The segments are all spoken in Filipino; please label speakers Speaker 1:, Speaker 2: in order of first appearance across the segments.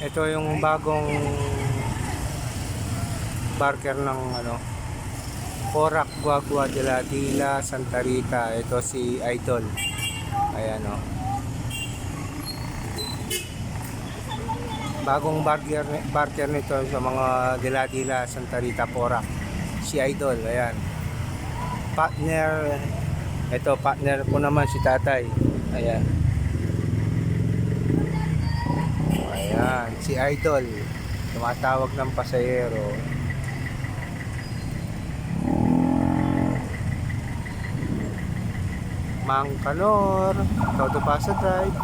Speaker 1: Ito yung bagong barker ng ano Porac Guagua de la Dila Santa Rita. Ito si Idol. Ayan o. Bagong barker, barker nito sa mga Dila Dila Santa Rita Porac. Si Idol. Ayan. Partner. Ito partner ko naman si Tatay. Ayan. Ayan, si Idol. Tumatawag ng pasahero. Mang Kalor, Todo Pasa Drive.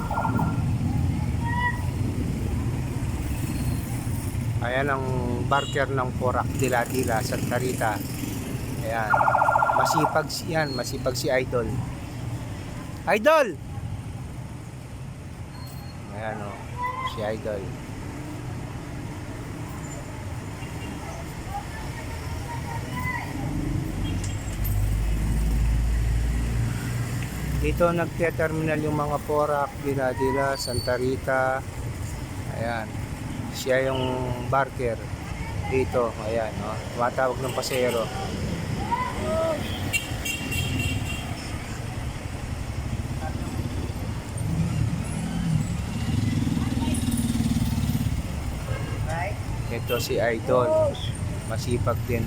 Speaker 1: Ayan ang barker ng Porac Dila-Dila, Santa Rita. Ayan. Masipag si yan, masipag si Idol. Idol! Ayan o, si Idol. Dito nagte-terminal yung mga Porac, Dinadila, Santa Rita. Ayan. Siya yung barker dito. Ayan, no? Tumatawag ng pasero. Ito si Idol. Masipag din.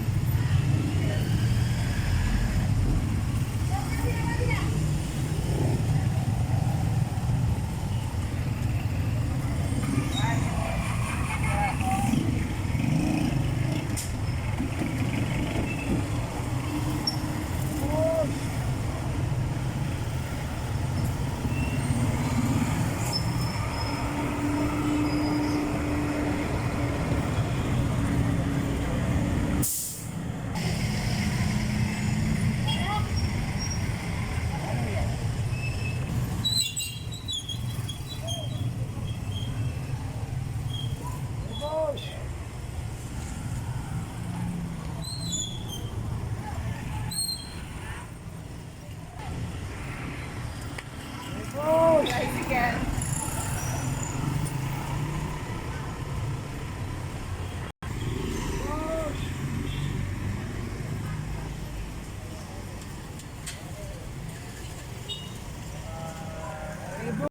Speaker 1: guys again.